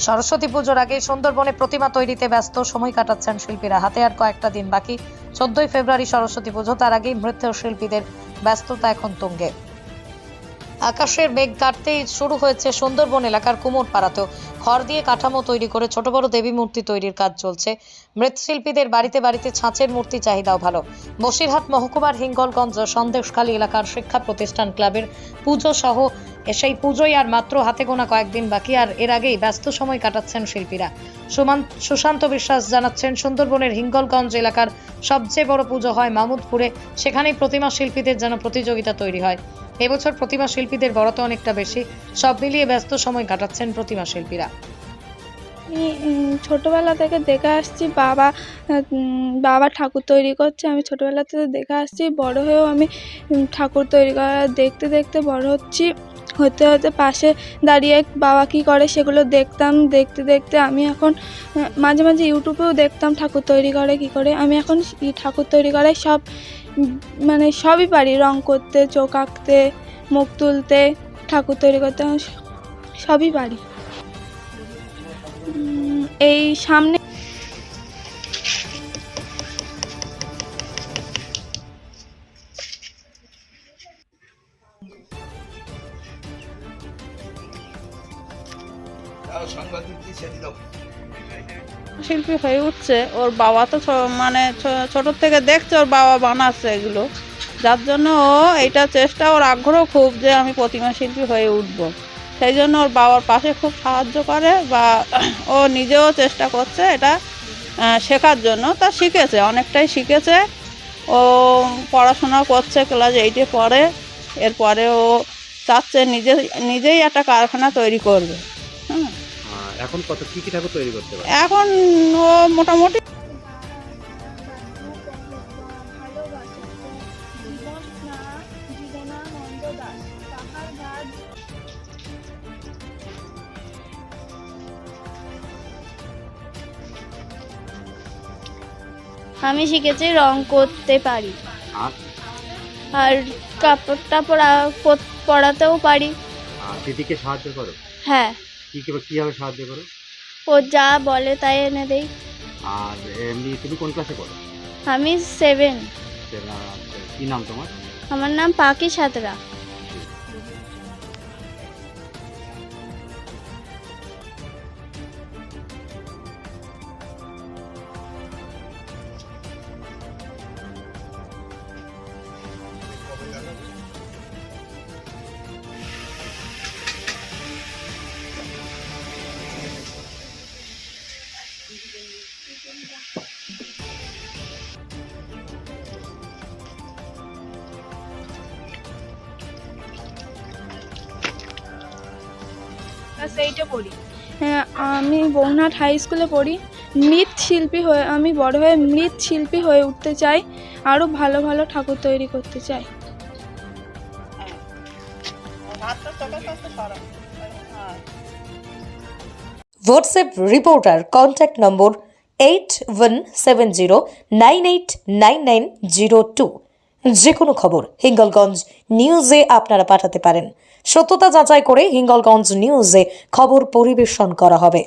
সরস্বতী পুজোর আগে সুন্দরবনে প্রতিমা তৈরিতে ব্যস্ত, সময় কাটাচ্ছেন শিল্পীরা। হাতে আর কয়েকটা দিন বাকি। চোদ্দই ফেব্রুয়ারি সরস্বতী পুজো, তার আগেই মৃত নৃত্যশিল্পীদের ব্যস্ততা এখন তুঙ্গে। আকাশের মেঘ কাটতেই শুরু হয়েছে সুন্দরবন এলাকার কুমোর পাড়াতেও খড় দিয়ে কাঠামো তৈরি করে ছোট বড় দেবী মূর্তি তৈরির কাজ চলছে। মৃৎশিল্পীদের বাড়িতে বাড়িতে ছাঁচের মূর্তি চাহিদাও ভালো। বসিরহাট মহকুমার হিঙ্গলগঞ্জ সন্দেশখালী এলাকার শিক্ষা প্রতিষ্ঠান ক্লাবের পুজো সহ সেই পুজোই আর মাত্র হাতে গোনা কয়েকদিন বাকি, আর এর আগেই ব্যস্ত সময় কাটাচ্ছেন শিল্পীরা। সুশান্ত বিশ্বাস জানাচ্ছেন, সুন্দরবনের হিঙ্গলগঞ্জ এলাকার সবচেয়ে বড় পুজো হয় মামুদপুরে। সেখানেই প্রতিমা শিল্পীদের যেন প্রতিযোগিতা তৈরি হয়। এবছর প্রতিমা শিল্পীদের বরাত অনেকটা বেশি। সব মিলিয়ে ব্যস্ত সময় কাটাচ্ছেন প্রতিমা শিল্পীরা। আমি ছোটবেলা থেকে দেখে আসছি, বাবা বাবা ঠাকুর তৈরি করছে। আমি ছোটবেলা থেকে দেখে আসছি, বড় হয়েও আমি ঠাকুর তৈরি করা দেখতে দেখতে বড় হচ্ছি। হতে হতে পাশে দাঁড়িয়ে বাবা কী করে সেগুলো দেখতাম, দেখতে দেখতে আমি এখন মাঝে মাঝে ইউটিউবেও দেখতাম ঠাকুর তৈরি করে কী করে। আমি এখন ঠাকুর তৈরি করে সব মানে সবই পারি, রং করতে, চোখ আঁকতে, মুখ তুলতে, ঠাকুর তৈরি করতে সবই পারি। এই সামনে শিল্পী হয়ে উঠছে। ওর বাবা তো মানে ছোট থেকে দেখছে ওর বাবা বানাচ্ছে এগুলো। যার জন্য ও এইটা চেষ্টা, ওর আগ্রহ খুব যে আমি প্রতিমা শিল্পী হয়ে উঠব। সেই জন্য ওর বাবার পাশে খুব সাহায্য করে বা ও নিজেও চেষ্টা করছে এটা শেখার জন্য। তা শিখেছে, অনেকটাই শিখেছে। ও পড়াশোনা করছে ক্লাস এইটে পড়ে। এরপরে ও চাচ্ছে নিজে নিজেই একটা কারখানা তৈরি করবে। এখন কত কি কি ঠাকুর তৈরি করতে পারে? এখন ও মোটামুটি আমি শিখেছি রং করতে পারি। আর? কাপড় টাপড় পরাতেও পারি। দিদিকে সাহায্য করো। হ্যাঁ। কি কি- কীভাবে সাহায্য করো? ও যা বলে তাই এনে দেই। আর এমনি তুমি কোন ক্লাসে পড়ো? আমি সেভেন কি নাম তোমার? আমার নাম পাখি সাঁতরা। ক্লাস এইটে পড়ি। হ্যাঁ আমি বৌনাট হাই স্কুলে পড়ি। মৃৎশিল্পী হয়ে আমি বড় হয়ে মৃৎশিল্পী হয়ে উঠতে চাই আরও ভালো ভালো ঠাকুর তৈরি করতে চাই। হ্যাঁ WhatsApp reporter contact number eight one seven zero nine eight nine nine zero two যে কোনো খবর হিঙ্গলগঞ্জ নিউজে আপনারা পাঠাতে পারেন। সত্যতা যাচাই করে হিঙ্গলগঞ্জ নিউজে খবর পরিবেশন করা হবে।